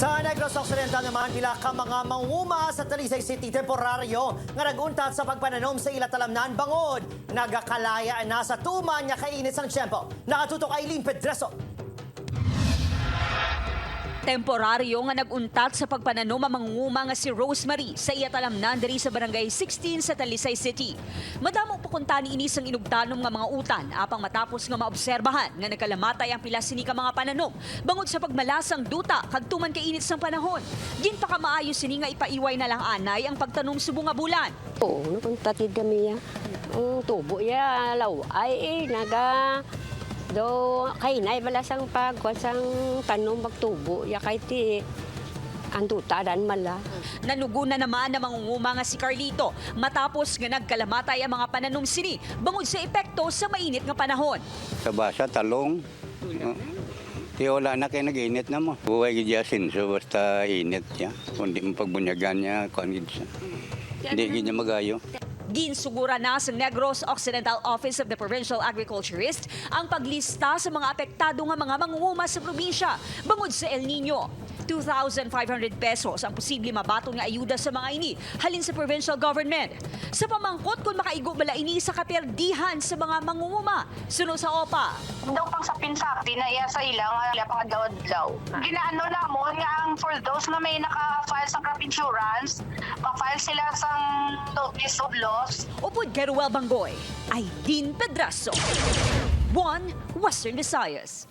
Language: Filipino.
Sa Negros Occidental naman, pila ka mga manguma sa Talisay City temporaryo nga naguntat sa pagpananom sa ilatalamnan bangod. Nagakalaya na sa tuman niya kainit sang tiyempo. Nakatutok Aileen Pedreso. Temporaryo nga naguntat sa pagpananom ang mangunguma nga si Rosemary sa iyatalamnan diri sa barangay 16 sa Talisay City. Madamo pukunta ni inis ang inugtanom nga mga utan apang matapos nga maobserbahan nga nagkalamatay ang pila sini ka mga pananom bangod sa pagmalasang duta kadtuman kay init sang panahon. Gin pa ka maayo sini nga ipaiway na lang anay ang pagtanom sa bunga bulan. Oo, nakuntatid kami ya. Ang tubo ya, law. Ay, eh, naga... Do, kay na, bala sang pagkwan sang tanong magtubo. Ya kay ti, ang tutaran mala. Nanugo na naman ang mangunguma nga si Carlito matapos nga nagkalamatay ang mga pananom sini bangod sa epekto sa mainit nga panahon. Sa basa, talong. Di wala na kayo nag-init na mo. Buhay gidyasin, so basta init niya. Kung di mo pagbunyagan niya, kung gid siya. Hindi gid niya magayo. Ginsugura na sa Negros Occidental Office of the Provincial Agriculturist ang paglista sa mga apektado nga mga mangunguma sa probinsya bangod sa El Nino. 2,500 pesos ang posible mabaton nga ayuda sa mga ini halin sa provincial government. Sa pamangkot kung makaigo bala ini sa kaperdihan sa mga mangunguma. Sunod sa OPA. daw pang sa pinsak, dinaya sa ilang wala pang adlaw-adlaw. Ginaano na mo nga ang for those na may naka-file sa crop insurance, ma-file sila sa notice of loss, Upod Geruel Bangoy, Aileen Pedraso. One Western Visayas.